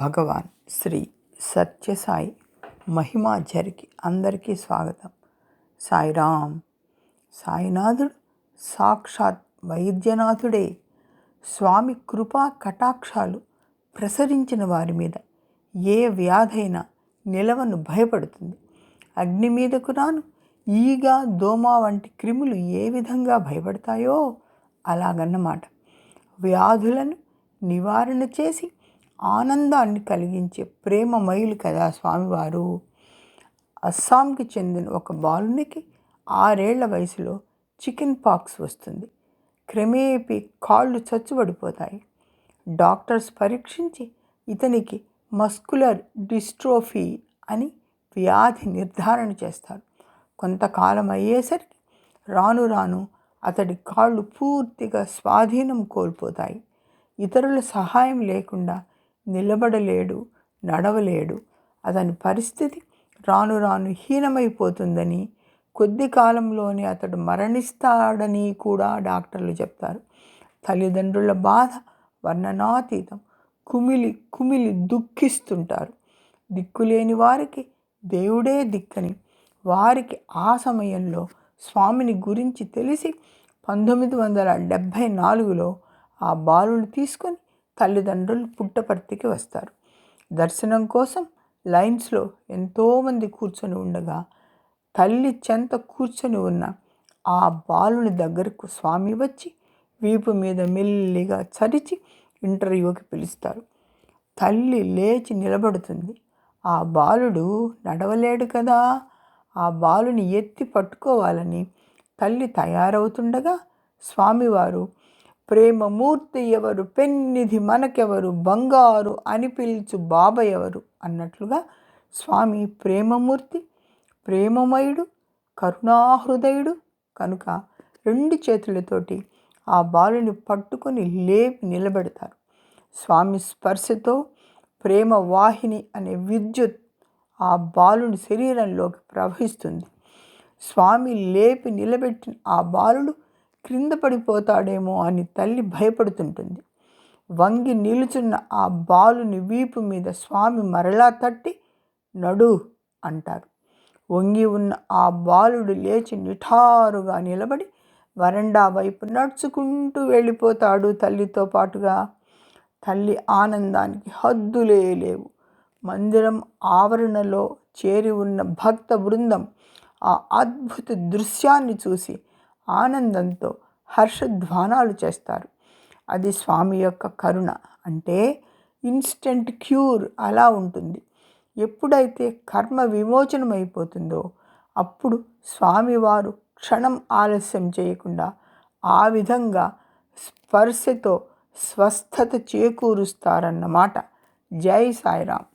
భగవాన్ శ్రీ సత్యసాయి మహిమాచరికి అందరికీ స్వాగతం. సాయిరామ్ సాయినాథుడు సాక్షాత్ వైద్యనాథుడే. స్వామి కృపా కటాక్షాలు ప్రసరించిన వారి మీద ఏ వ్యాధైనా నిలవను భయపడుతుంది. అగ్ని మీదకు రాను ఈగ దోమ వంటి క్రిములు ఏ విధంగా భయపడతాయో అలాగన్నమాట. వ్యాధులను నివారణ చేసి ఆనందాన్ని కలిగించే ప్రేమ మయులు కదా స్వామివారు. అస్సాంకి చెందిన ఒక బాలునికి ఆరేళ్ళ వయసులో చికెన్ పాక్స్ వస్తుంది. క్రమేపీ కాళ్ళు చచ్చుబడిపోతాయి. డాక్టర్స్ పరీక్షించి ఇతనికి మస్కులర్ డిస్ట్రోఫీ అని వ్యాధి నిర్ధారణ చేస్తారు. కొంతకాలం అయ్యేసరికి రాను రాను అతడి కాళ్ళు పూర్తిగా స్వాధీనం కోల్పోతాయి. ఇతరుల సహాయం లేకుండా నిలబడలేడు నడవలేడు. అతని పరిస్థితి రాను రాను హీనమైపోతుందని కొద్ది కాలంలోనే అతడు మరణిస్తాడని కూడా డాక్టర్లు చెప్తారు. తల్లిదండ్రుల బాధ వర్ణనాతీతం కుమిలి కుమిలి దుఃఖిస్తుంటారు. దిక్కులేని వారికి దేవుడే దిక్కని. వారికి ఆ సమయంలో స్వామిని గురించి తెలిసి పంతొమ్మిది వందల డెబ్భై నాలుగులో ఆ బాలుని తీసుకొని తల్లిదండ్రులు పుట్టపర్తికి వస్తారు. దర్శనం కోసం లైన్స్లో ఎంతోమంది కూర్చొని ఉండగా తల్లి చెంత కూర్చొని ఉన్న ఆ బాలుని దగ్గరకు స్వామి వచ్చి వీపు మీద మెల్లిగా చరిచి ఇంటర్వ్యూకి పిలుస్తారు. తల్లి లేచి నిలబడుతుంది. ఆ బాలుడు నడవలేడు కదా ఆ బాలుని ఎత్తి పట్టుకోవాలని తల్లి తయారవుతుండగా స్వామివారు ప్రేమమూర్తి ఎవరు? పెన్నిధి మనకెవరు? బంగారు అని పిలుచు బాబ ఎవరు? అన్నట్లుగా స్వామి ప్రేమమూర్తి ప్రేమమయుడు కరుణాహృదయుడు కనుక రెండు చేతులతోటి ఆ బాలుని పట్టుకొని లేపి నిలబెడతారు. స్వామి స్పర్శతో ప్రేమ వాహిని అనే విద్యుత్ ఆ బాలుని శరీరంలోకి ప్రవహిస్తుంది. స్వామి లేపి నిలబెట్టిన ఆ బాలుడు క్రింద పడిపోతాడేమో అని తల్లి భయపడుతుంటుంది. వంగి నిలుచున్న ఆ బాలుని వీపు మీద స్వామి మరలా తట్టి నడు అంటారు. వంగి ఉన్న ఆ బాలుడు లేచి నిఠారుగా నిలబడి వరండా వైపు నడుచుకుంటూ వెళ్ళిపోతాడు తల్లితో పాటుగా. తల్లి ఆనందానికి హద్దులే లేవు. మందిరం ఆవరణలో చేరి ఉన్న భక్త బృందం ఆ అద్భుత దృశ్యాన్ని చూసి ఆనందంతో హర్షధ్వానాలు చేస్తారు. అది స్వామి యొక్క కరుణ. అంటే ఇన్స్టెంట్ క్యూర్ అలా ఉంటుంది. ఎప్పుడైతే కర్మ విమోచనం అయిపోతుందో అప్పుడు స్వామివారు క్షణం ఆలస్యం చేయకుండా ఆ విధంగా స్పర్శతో స్వస్థత చేకూరుస్తారన్నమాట. జై సాయిరామ్.